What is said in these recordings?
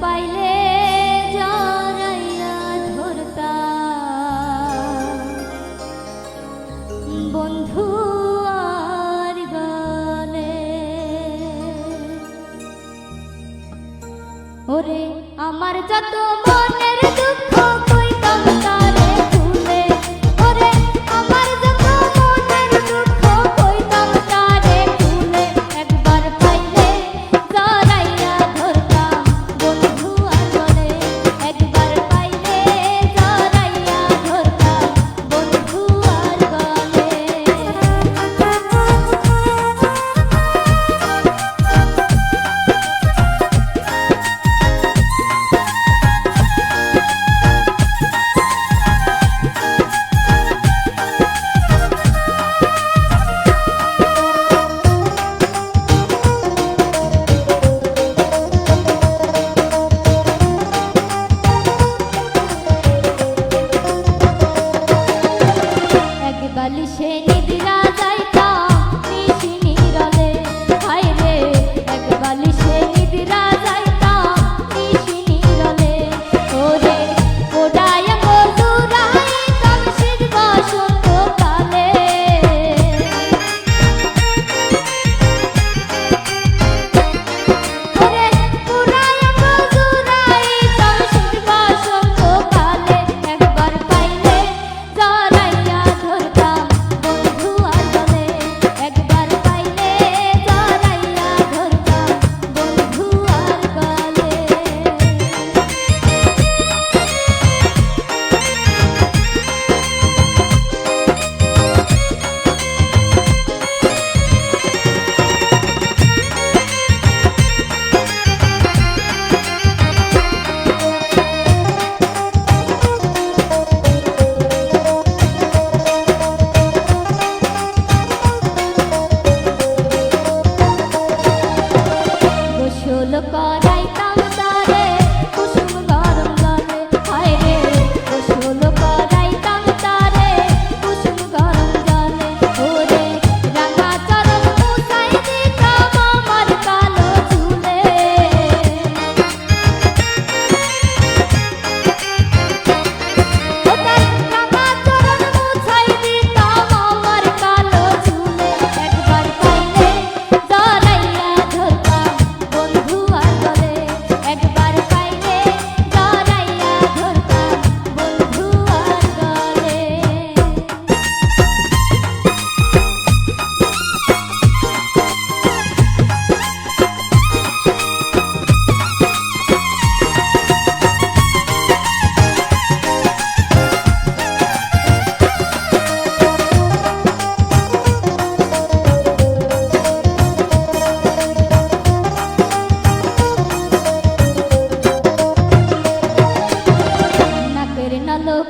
পাইলে জড়াইয়া ধরতা। বন্ধু আর গানে। ওরে আমার যত মনের কাল সে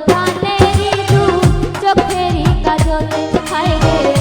প্রাণেরই চোখেরই কাজল খায় রে।